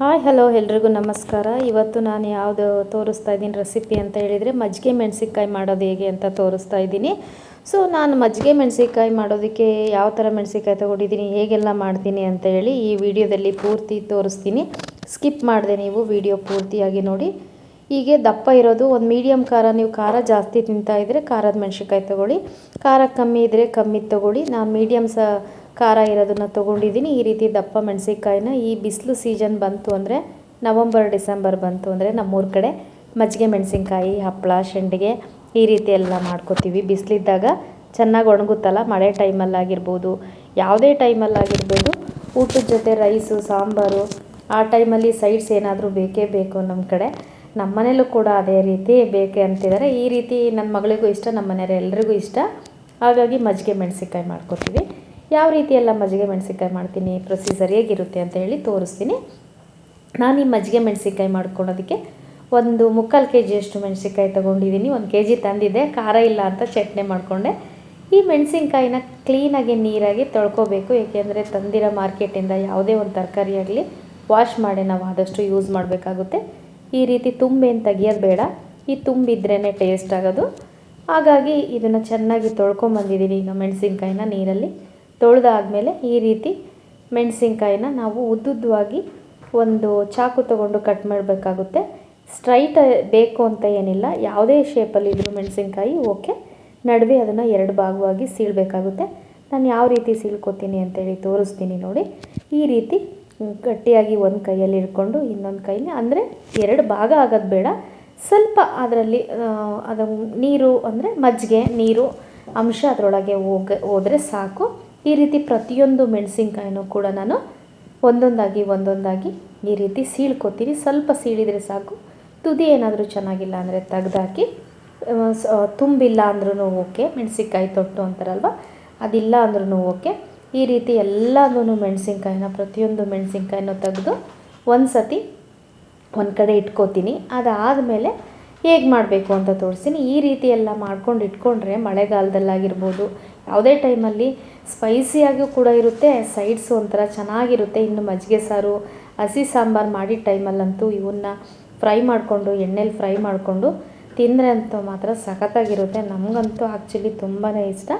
Hi hello ಎಲ್ರಿಗೂ ನಮಸ್ಕಾರ. ಇವತ್ತು ನಾನು ಯಾವುದು ತೋರಿಸ್ತಾ ಇದ್ದೀನಿ ರೆಸಿಪಿ ಅಂತ ಹೇಳಿದರೆ ಮಜ್ಜಿಗೆ ಮೆಣಸಿನ್ಕಾಯಿ ಮಾಡೋದು ಹೇಗೆ ಅಂತ ತೋರಿಸ್ತಾ ಇದ್ದೀನಿ. ಸೊ ನಾನು ಮಜ್ಜಿಗೆ ಮೆಣಸಿನ್ಕಾಯಿ ಮಾಡೋದಕ್ಕೆ ಯಾವ ಥರ ಮೆಣಸಿನ್ಕಾಯಿ ತೊಗೊಂಡಿದ್ದೀನಿ, ಹೇಗೆಲ್ಲ ಮಾಡ್ತೀನಿ ಅಂತ ಹೇಳಿ ಈ ವಿಡಿಯೋದಲ್ಲಿ ಪೂರ್ತಿ ತೋರಿಸ್ತೀನಿ. ಸ್ಕಿಪ್ ಮಾಡಿದೆ ನೀವು, ವಿಡಿಯೋ ಪೂರ್ತಿಯಾಗಿ ನೋಡಿ. ಹೀಗೆ ದಪ್ಪ ಇರೋದು, ಒಂದು ಮೀಡಿಯಮ್ ಖಾರ, ನೀವು ಖಾರ ಜಾಸ್ತಿ ತಿಂತಾ ಇದ್ದರೆ ಖಾರದ ಮೆಣಸಿನ್ಕಾಯಿ ತೊಗೊಳ್ಳಿ. ಖಾರ ಕಮ್ಮಿ ಇದ್ದರೆ ಕಮ್ಮಿ ತೊಗೊಳ್ಳಿ. ನಾನು ಮೀಡಿಯಮ್ ಸ ಖಾರ ಇರೋದನ್ನು ತೊಗೊಂಡಿದ್ದೀನಿ. ಈ ರೀತಿ ದಪ್ಪ ಮೆಣಸಿನ್ಕಾಯಿನ ಈ ಬಿಸಿಲು ಸೀಸನ್ ಬಂತು ಅಂದರೆ ನವಂಬರ್, ಡಿಸೆಂಬರ್ ಬಂತು ಅಂದರೆ ನಮ್ಮೂರ ಕಡೆ ಮಜ್ಜಿಗೆ ಮೆಣಸಿನ್ಕಾಯಿ ಹಪ್ಪಳ ಶೆಂಡಿಗೆ ಈ ರೀತಿ ಎಲ್ಲ ಮಾಡ್ಕೋತೀವಿ. ಬಿಸಿಲಿದ್ದಾಗ ಚೆನ್ನಾಗಿ ಒಣಗುತ್ತಲ್ಲ, ಮಳೆ ಟೈಮಲ್ಲಾಗಿರ್ಬೋದು ಯಾವುದೇ ಟೈಮಲ್ಲಾಗಿರ್ಬೋದು ಊಟದ ಜೊತೆ ರೈಸು, ಸಾಂಬಾರು, ಆ ಟೈಮಲ್ಲಿ ಸೈಡ್ಸ್ ಏನಾದರೂ ಬೇಕೇ ಬೇಕು ನಮ್ಮ ಕಡೆ. ನಮ್ಮ ಮನೇಲೂ ಕೂಡ ಅದೇ ರೀತಿ ಬೇಕೆ ಅಂತಿದ್ದಾರೆ. ಈ ರೀತಿ ನನ್ನ ಮಗಳಿಗೂ ಇಷ್ಟ, ನಮ್ಮ ಮನೆಯವ್ರು ಎಲ್ರಿಗೂ ಇಷ್ಟ. ಹಾಗಾಗಿ ಮಜ್ಜಿಗೆ ಮೆಣಸಿನ್ಕಾಯಿ ಮಾಡ್ಕೊತೀವಿ. ಯಾವ ರೀತಿ ಎಲ್ಲ ಮಜ್ಜಿಗೆ ಮೆಣಸಿನ್ಕಾಯಿ ಮಾಡ್ತೀನಿ ಪ್ರೊಸೀಜರ್ ಹೇಗಿರುತ್ತೆ ಅಂತ ಹೇಳಿ ತೋರಿಸ್ತೀನಿ. ನಾನು ಈ ಮಜ್ಜಿಗೆ ಮೆಣಸಿನ್ಕಾಯಿ ಮಾಡ್ಕೊಳೋದಕ್ಕೆ ಒಂದು ಮುಕ್ಕಾಲು ಕೆ ಜಿಯಷ್ಟು ಮೆಣಸಿನ್ಕಾಯಿ ತೊಗೊಂಡಿದ್ದೀನಿ. ಒಂದು ಕೆ ಜಿ ತಂದಿದ್ದೆ ಖಾರ ಇಲ್ಲ ಅಂತ ಚಟ್ನಿ ಮಾಡಿಕೊಂಡೆ. ಈ ಮೆಣಸಿನ್ಕಾಯಿನ ಕ್ಲೀನಾಗಿ ನೀರಾಗಿ ತೊಳ್ಕೊಬೇಕು, ಏಕೆಂದರೆ ತಂದಿರೋ ಮಾರ್ಕೆಟಿಂದ ಯಾವುದೇ ಒಂದು ತರಕಾರಿ ಆಗಲಿ ವಾಶ್ ಮಾಡಿ ನಾವು ಆದಷ್ಟು ಯೂಸ್ ಮಾಡಬೇಕಾಗುತ್ತೆ. ಈ ರೀತಿ ತುಂಬೇನು ತೆಗಿಯೋದು ಬೇಡ, ಈ ತುಂಬಿದ್ರೇ ಟೇಸ್ಟ್ ಆಗೋದು. ಹಾಗಾಗಿ ಇದನ್ನು ಚೆನ್ನಾಗಿ ತೊಳ್ಕೊಂಬಂದಿದ್ದೀನಿ ಈಗ ಮೆಣಸಿನ್ಕಾಯಿನ ನೀರಲ್ಲಿ. ತೊಳೆದಾದ್ಮೇಲೆ ಈ ರೀತಿ ಮೆಣಸಿನ್ಕಾಯಿನ ನಾವು ಉದ್ದುದ್ದವಾಗಿ ಒಂದು ಚಾಕು ತಗೊಂಡು ಕಟ್ ಮಾಡಬೇಕಾಗುತ್ತೆ. ಸ್ಟ್ರೈಟ್ ಬೇಕು ಅಂತ ಏನಿಲ್ಲ. ಯಾವುದೇ ಶೇಪಲ್ಲಿ ಇದ್ದರೂ ಮೆಣಸಿನ್ಕಾಯಿ, ಓಕೆ. ನಡುವೆ ಅದನ್ನು ಎರಡು ಭಾಗವಾಗಿ ಸೀಳಬೇಕಾಗುತ್ತೆ. ನಾನು ಯಾವ ರೀತಿ ಸೀಳ್ಕೊತೀನಿ ಅಂತೇಳಿ ತೋರಿಸ್ತೀನಿ ನೋಡಿ. ಈ ರೀತಿ ಗಟ್ಟಿಯಾಗಿ ಒಂದು ಕೈಯಲ್ಲಿ ಹಿಡ್ಕೊಂಡು ಇನ್ನೊಂದು ಕೈಲಿ ಅಂದರೆ ಎರಡು ಭಾಗ ಆಗೋದು ಬೇಡ. ಸ್ವಲ್ಪ ಅದರಲ್ಲಿ ಅದು ನೀರು ಅಂದರೆ ಮಜ್ಜಿಗೆ ನೀರು, ಅಂಶ ಅದರೊಳಗೆ ಹೋಗ, ಹೋದರೆ ಸಾಕು. ಈ ರೀತಿ ಪ್ರತಿಯೊಂದು ಮೆಣಸಿನ್ಕಾಯಿನೂ ಕೂಡ ನಾನು ಒಂದೊಂದಾಗಿ ಒಂದೊಂದಾಗಿ ಈ ರೀತಿ ಸೀಳ್ಕೊತೀನಿ. ಸ್ವಲ್ಪ ಸೀಳಿದರೆ ಸಾಕು. ತುದಿ ಏನಾದರೂ ಚೆನ್ನಾಗಿಲ್ಲ ಅಂದರೆ ತೆಗ್ದಾಕಿ ತುಂಬಿಲ್ಲ ಅಂದ್ರೂ ಓಕೆ. ಮೆಣಸಿನ್ಕಾಯಿ ತೊಟ್ಟು ಅಂತಾರಲ್ವ? ಅದಿಲ್ಲ ಅಂದ್ರೂ ಓಕೆ. ಈ ರೀತಿ ಎಲ್ಲದೂ ಮೆಣಸಿನ್ಕಾಯಿನ, ಪ್ರತಿಯೊಂದು ಮೆಣಸಿನ್ಕಾಯಿನೂ ತೆಗೆದು ಒಂದು ಸತಿ ಒಂದು ಕಡೆ ಇಟ್ಕೋತೀನಿ. ಅದಾದಮೇಲೆ ಹೇಗೆ ಮಾಡಬೇಕು ಅಂತ ತೋರಿಸ್ತೀನಿ. ಈ ರೀತಿ ಎಲ್ಲ ಮಾಡ್ಕೊಂಡು ಇಟ್ಕೊಂಡ್ರೆ ಮಳೆಗಾಲದಲ್ಲಾಗಿರ್ಬೋದು, ಯಾವುದೇ ಟೈಮಲ್ಲಿ ಸ್ಪೈಸಿಯಾಗೂ ಕೂಡ ಇರುತ್ತೆ ಸೈಡ್ಸು ಒಂಥರ ಚೆನ್ನಾಗಿರುತ್ತೆ. ಇನ್ನು ಮಜ್ಜಿಗೆ ಸಾರು, ಹಸಿ ಸಾಂಬಾರು ಮಾಡಿದ ಟೈಮಲ್ಲಂತೂ ಇವನ್ನ ಫ್ರೈ ಮಾಡಿಕೊಂಡು, ಎಣ್ಣೆಲಿ ಫ್ರೈ ಮಾಡಿಕೊಂಡು ತಿಂದರೆ ಅಂತೂ ಮಾತ್ರ ಸಖತ್ತಾಗಿರುತ್ತೆ. ನಮಗಂತೂ ಆ್ಯಕ್ಚುಲಿ ತುಂಬಾ ಇಷ್ಟ.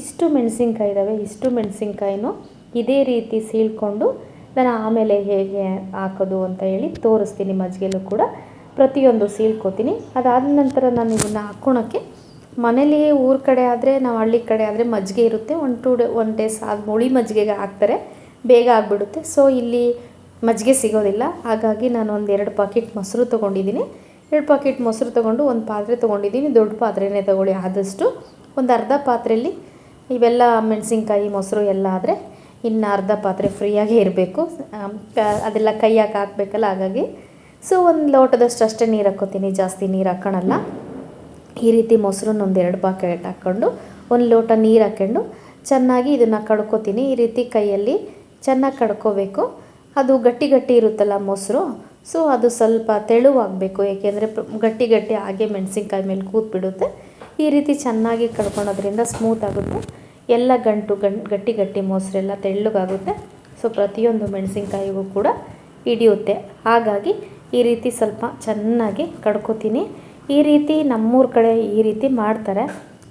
ಇಷ್ಟು ಮೆಣಸಿನ್ಕಾಯಿ ಇದ್ದಾವೆ ಇಷ್ಟು ಮೆಣಸಿನ್ಕಾಯಿನೂ ಇದೇ ರೀತಿ ಸೀಳ್ಕೊಂಡು ನಾನು ಆಮೇಲೆ ಹೇಗೆ ಹಾಕೋದು ಅಂತ ಹೇಳಿ ತೋರಿಸ್ತೀನಿ ಮಜ್ಜಿಗೆಲೂ ಕೂಡ. ಪ್ರತಿಯೊಂದು ಸೀಳ್ಕೋತೀನಿ. ಅದಾದ ನಂತರ ನಾನು ಇದನ್ನು ಹಾಕ್ಕೊಳಕ್ಕೆ ಮನೇಲಿ ಊರ ಕಡೆ ಆದರೆ, ನಾವು ಹಳ್ಳಿ ಕಡೆ ಆದರೆ ಮಜ್ಜಿಗೆ ಇರುತ್ತೆ. One two day one days ಆದ ಮುಳಿ ಮಜ್ಜಿಗೆಗೆ ಹಾಕ್ತಾರೆ. ಬೇಗ ಆಗಿಬಿಡುತ್ತೆ. ಸೊ ಇಲ್ಲಿ ಮಜ್ಜಿಗೆ ಸಿಗೋದಿಲ್ಲ. ಹಾಗಾಗಿ ನಾನು ಒಂದು ಎರಡು ಪಾಕೆಟ್ ಮೊಸರು ತೊಗೊಂಡಿದ್ದೀನಿ. ಎರಡು ಪಾಕೆಟ್ ಮೊಸರು ತೊಗೊಂಡು ಒಂದು ಪಾತ್ರೆ ತೊಗೊಂಡಿದ್ದೀನಿ. ದೊಡ್ಡ ಪಾತ್ರೆನೇ ತೊಗೊಳ್ಳಿ ಆದಷ್ಟು. ಒಂದು ಅರ್ಧ ಪಾತ್ರೆಯಲ್ಲಿ ಇವೆಲ್ಲ ಮೆಣಸಿನ್ಕಾಯಿ, ಮೊಸರು ಎಲ್ಲ ಆದರೆ ಇನ್ನು ಅರ್ಧ ಪಾತ್ರೆ ಫ್ರೀಯಾಗೇ ಇರಬೇಕು. ಅದೆಲ್ಲ ಕೈಯಾಕೆ ಹಾಕಬೇಕಲ್ಲ, ಹಾಗಾಗಿ. ಸೊ ಒಂದು ಲೋಟದಷ್ಟು ಅಷ್ಟೇ ನೀರು ಹಾಕ್ಕೋತೀನಿ. ಜಾಸ್ತಿ ನೀರು ಹಾಕ್ಕೊಳಲ್ಲ ಈ ರೀತಿ ಮೊಸರನ್ನ ಒಂದು ಎರಡು ಪಾಕೆಟ್ ಹಾಕ್ಕೊಂಡು ಒಂದು ಲೋಟ ನೀರು ಹಾಕ್ಕೊಂಡು ಚೆನ್ನಾಗಿ ಇದನ್ನು ಕಡ್ಕೋತೀನಿ. ಈ ರೀತಿ ಕೈಯಲ್ಲಿ ಚೆನ್ನಾಗಿ ಕಡ್ಕೋಬೇಕು. ಅದು ಗಟ್ಟಿ ಗಟ್ಟಿ ಇರುತ್ತಲ್ಲ ಮೊಸರು ಸೊ ಅದು ಸ್ವಲ್ಪ ತೆಳುವಾಗಬೇಕು. ಏಕೆಂದರೆ ಗಟ್ಟಿ ಗಟ್ಟಿ ಹಾಗೆ ಮೆಣಸಿನ್ಕಾಯಿ ಮೇಲೆ ಕೂತ್ಬಿಡುತ್ತೆ. ಈ ರೀತಿ ಚೆನ್ನಾಗಿ ಕಡ್ಕೊಳೋದ್ರಿಂದ ಸ್ಮೂತ್ ಆಗುತ್ತೆ. ಎಲ್ಲ ಗಂಟು ಗಂಟು ಗಟ್ಟಿ ಗಟ್ಟಿ ಮೊಸರೆಲ್ಲ ತೆಳ್ಳಗಾಗುತ್ತೆ. ಸೊ ಪ್ರತಿಯೊಂದು ಮೆಣಸಿನ್ಕಾಯಿಗೂ ಕೂಡ ಹಿಡಿಯುತ್ತೆ. ಹಾಗಾಗಿ ಈ ರೀತಿ ಸ್ವಲ್ಪ ಚೆನ್ನಾಗಿ ಕಡ್ಕೋತೀನಿ. ಈ ರೀತಿ ನಮ್ಮೂರ ಕಡೆ ಈ ರೀತಿ ಮಾಡ್ತಾರೆ.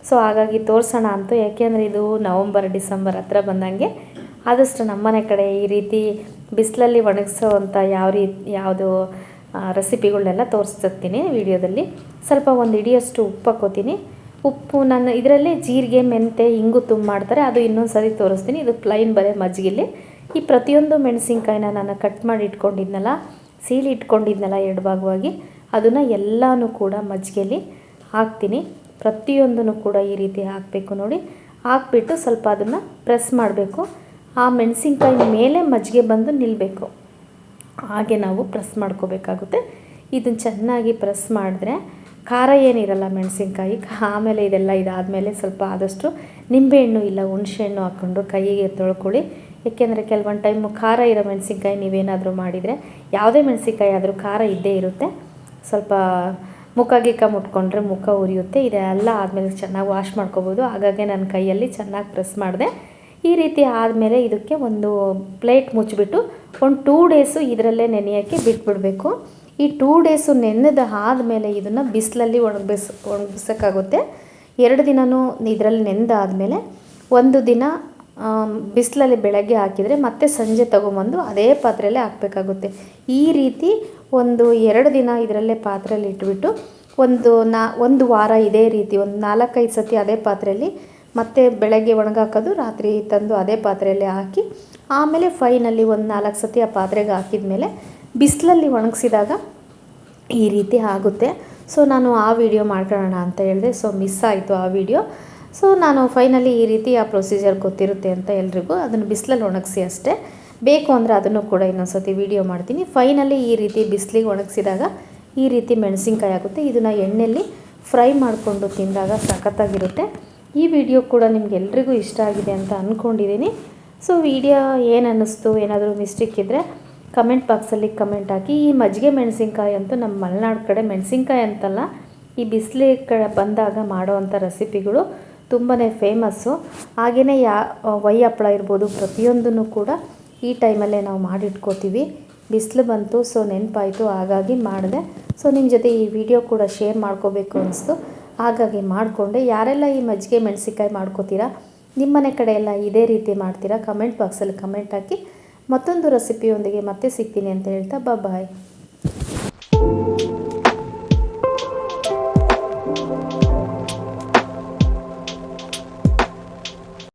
ಸೊ ಹಾಗಾಗಿ ತೋರಿಸೋಣ ಅಂತು, ಯಾಕೆಂದರೆ ಇದು ನವಂಬರ್, ಡಿಸೆಂಬರ್ ಹತ್ರ ಬಂದಂಗೆ ಆದಷ್ಟು ನಮ್ಮನೆ ಕಡೆ ಈ ರೀತಿ ಬಿಸಿಲಲ್ಲಿ ಒಣಗಿಸೋವಂಥ ಯಾವ ರೀತಿ ಯಾವುದು ರೆಸಿಪಿಗಳನ್ನೆಲ್ಲ ತೋರಿಸ್ತೀನಿ ವಿಡಿಯೋದಲ್ಲಿ. ಸ್ವಲ್ಪ ಒಂದು ಇಡಿಯಷ್ಟು ಉಪ್ಪು ಹಾಕೋತೀನಿ. ಉಪ್ಪು ನಾನು ಇದರಲ್ಲೇ ಜೀರಿಗೆ ಮೆಂತೆ ಹಿಂಗು ತುಂಬ ಮಾಡ್ತಾರೆ. ಅದು ಇನ್ನೊಂದು ಸರಿ ತೋರಿಸ್ತೀನಿ. ಇದು ಪ್ಲೈನ್ ಬರೇ ಮಜ್ಜಿಗೆಲಿ. ಈ ಪ್ರತಿಯೊಂದು ಮೆಣಸಿನ್ಕಾಯಿನ ನಾನು ಕಟ್ ಮಾಡಿ ಇಟ್ಕೊಂಡಿದ್ನಲ್ಲ, ಸೀಲಿ ಇಟ್ಕೊಂಡಿದ್ನಲ್ಲ ಎರಡು ಭಾಗವಾಗಿ ಅದನ್ನು ಎಲ್ಲನೂ ಕೂಡ ಮಜ್ಜಿಗೆಲಿ ಹಾಕ್ತೀನಿ. ಪ್ರತಿಯೊಂದನ್ನು ಕೂಡ ಈ ರೀತಿ ಹಾಕಬೇಕು ನೋಡಿ. ಹಾಕ್ಬಿಟ್ಟು ಸ್ವಲ್ಪ ಅದನ್ನು ಪ್ರೆಸ್ ಮಾಡಬೇಕು. ಆ ಮೆಣಸಿನ್ಕಾಯಿ ಮೇಲೆ ಮಜ್ಜಿಗೆ ಬಂದು ನಿಲ್ಲಬೇಕು ಹಾಗೆ ನಾವು ಪ್ರೆಸ್ ಮಾಡ್ಕೋಬೇಕಾಗುತ್ತೆ. ಇದನ್ನು ಚೆನ್ನಾಗಿ ಪ್ರೆಸ್ ಮಾಡಿದ್ರೆ ಖಾರ ಏನಿರಲ್ಲ ಮೆಣಸಿನ್ಕಾಯಿ. ಆಮೇಲೆ ಇದೆಲ್ಲ ಇದಾದಮೇಲೆ ಸ್ವಲ್ಪ ಆದಷ್ಟು ನಿಂಬೆಹಣ್ಣು ಇಲ್ಲ ಹುಣಸೆಹಣ್ಣು ಹಾಕ್ಕೊಂಡು ಕೈಗೆ ತೊಳ್ಕೊಳ್ಳಿ ಏಕೆಂದರೆ ಕೆಲವೊಂದು ಟೈಮು ಖಾರ ಇರೋ ಮೆಣಸಿನ್ಕಾಯಿ ನೀವೇನಾದರೂ ಮಾಡಿದರೆ ಯಾವುದೇ ಮೆಣಸಿನ್ಕಾಯಿ ಆದರೂ ಖಾರ ಇದ್ದೇ ಇರುತ್ತೆ. ಸ್ವಲ್ಪ ಮುಖ ಗಿಕ್ಕ ಮುಟ್ಕೊಂಡ್ರೆ ಮುಖ ಉರಿಯುತ್ತೆ. ಇದೆಲ್ಲ ಆದಮೇಲೆ ಚೆನ್ನಾಗಿ ವಾಶ್ ಮಾಡ್ಕೋಬೋದು. ಹಾಗಾಗಿ ನನ್ನ ಕೈಯಲ್ಲಿ ಚೆನ್ನಾಗಿ ಪ್ರೆಸ್ ಮಾಡಿದೆ. ಈ ರೀತಿ ಆದಮೇಲೆ ಇದಕ್ಕೆ ಒಂದು ಪ್ಲೇಟ್ ಮುಚ್ಚಿಬಿಟ್ಟು ಒಂದು ಟೂ ಡೇಸು ಇದರಲ್ಲೇ ನೆನೆಯೋಕ್ಕೆ ಬಿಟ್ಬಿಡಬೇಕು. ಈ ಟೂ ಡೇಸು ನೆನೆದ ಆದಮೇಲೆ ಇದನ್ನು ಬಿಸಿಲಲ್ಲಿ ಒಣಗಿಸ್ ಒಣಗಿಸೋಕ್ಕಾಗುತ್ತೆ ಎರಡು ದಿನವೂ ಇದರಲ್ಲಿ ನೆನೆದಾದಮೇಲೆ ಒಂದು ದಿನ ಬಿಸಿಲಲ್ಲಿ ಬೆಳಗ್ಗೆ ಹಾಕಿದರೆ ಮತ್ತೆ ಸಂಜೆ ತೊಗೊಂಬಂದು ಅದೇ ಪಾತ್ರೆಯಲ್ಲೇ ಹಾಕಬೇಕಾಗುತ್ತೆ. ಈ ರೀತಿ ಒಂದು ಎರಡು ದಿನ ಇದರಲ್ಲೇ ಪಾತ್ರೆಯಲ್ಲಿ ಇಟ್ಬಿಟ್ಟು ಒಂದು ನಾ, ಒಂದು ವಾರ ಇದೇ ರೀತಿ, ಒಂದು ನಾಲ್ಕೈದು ಸತಿ ಅದೇ ಪಾತ್ರೆಯಲ್ಲಿ ಮತ್ತೆ ಬೆಳಗ್ಗೆ ಒಣಗಾಕೋದು, ರಾತ್ರಿ ತಂದು ಅದೇ ಪಾತ್ರೆಯಲ್ಲಿ ಹಾಕಿ, ಆಮೇಲೆ ಫೈನಲ್ಲಿ ಒಂದು ನಾಲ್ಕು ಸತಿ ಆ ಪಾತ್ರೆಗೆ ಹಾಕಿದ ಮೇಲೆ ಬಿಸಿಲಲ್ಲಿ ಒಣಗಿಸಿದಾಗ ಈ ರೀತಿ ಆಗುತ್ತೆ. ಸೊ, ನಾನು ಆ ವಿಡಿಯೋ ಮಾಡ್ಕೊಳ್ಳೋಣ ಅಂತ ಹೇಳಿದೆ. ಸೊ, ಮಿಸ್ ಆಯಿತು ಆ ವಿಡಿಯೋ. ಸೊ, ನಾನು ಫೈನಲಿ ಈ ರೀತಿ ಆ ಪ್ರೊಸೀಜರ್ ಗೊತ್ತಿರುತ್ತೆ ಅಂತ ಎಲ್ರಿಗೂ, ಅದನ್ನು ಬಿಸಿಲಲ್ಲಿ ಒಣಗಿಸಿ ಅಷ್ಟೇ. ಬೇಕು ಅಂದರೆ ಅದನ್ನು ಕೂಡ ಇನ್ನೊಂದು ಸತಿ ವಿಡಿಯೋ ಮಾಡ್ತೀನಿ. ಫೈನಲಿ ಈ ರೀತಿ ಬಿಸಿಲಿಗೆ ಒಣಗಿಸಿದಾಗ ಈ ರೀತಿ ಮೆಣಸಿನ್ಕಾಯಿ ಆಗುತ್ತೆ. ಇದನ್ನು ಎಣ್ಣೆಯಲ್ಲಿ ಫ್ರೈ ಮಾಡಿಕೊಂಡು ತಿಂದಾಗ ಸಖತ್ತಾಗಿರುತ್ತೆ. ಈ ವಿಡಿಯೋ ಕೂಡ ನಿಮಗೆಲ್ರಿಗೂ ಇಷ್ಟ ಆಗಿದೆ ಅಂತ ಅಂದ್ಕೊಂಡಿದ್ದೀನಿ ಸೊ ವಿಡಿಯೋ ಏನು ಅನ್ನಿಸ್ತು, ಏನಾದರೂ ಮಿಸ್ಟೇಕ್ ಇದ್ದರೆ ಕಮೆಂಟ್ ಬಾಕ್ಸಲ್ಲಿ ಕಮೆಂಟ್ ಹಾಕಿ. ಈ ಮಜ್ಜಿಗೆ ಮೆಣಸಿನ್ಕಾಯಿ ಅಂತೂ ನಮ್ಮ ಮಲೆನಾಡು ಕಡೆ ಮೆಣಸಿನ್ಕಾಯಿ ಅಂತಲ್ಲ, ಈ ಬಿಸಿಲಿ ಕಡೆ ಬಂದಾಗ ಮಾಡೋವಂಥ ರೆಸಿಪಿಗಳು ತುಂಬಾ ಫೇಮಸ್ಸು ಹಾಗೆಯೇ ಯಾ, ವೈ ಹಪ್ಪಳ ಇರ್ಬೋದು ಪ್ರತಿಯೊಂದನ್ನು ಕೂಡ ಈ ಟೈಮಲ್ಲೇ ನಾವು ಮಾಡಿಟ್ಕೋತೀವಿ. ಬಿಸಿಲು ಬಂತು, ಸೊ ನೆನಪಾಯಿತು, ಹಾಗಾಗಿ ಮಾಡಿದೆ. ಸೊ ನಿಮ್ಮ ಜೊತೆ ಈ ವಿಡಿಯೋ ಕೂಡ ಶೇರ್ ಮಾಡ್ಕೋಬೇಕು ಅನಿಸ್ತು. ಹಾಗಾಗಿ ಮಾಡಿಕೊಂಡೆ. ಯಾರೆಲ್ಲ ಈ ಮಜ್ಜಿಗೆ ಮೆಣಸಿನ್ಕಾಯಿ ಮಾಡ್ಕೋತೀರಾ ನಿಮ್ಮನೆ ಕಡೆ ಎಲ್ಲ ಇದೇ ರೀತಿ ಮಾಡ್ತೀರಾ? ಕಮೆಂಟ್ ಬಾಕ್ಸಲ್ಲಿ ಕಮೆಂಟ್ ಹಾಕಿ. ಮತ್ತೊಂದು ರೆಸಿಪಿಯೊಂದಿಗೆ ಮತ್ತೆ ಸಿಗ್ತೀನಿ ಅಂತ ಹೇಳ್ತಾ ಬಾಯ್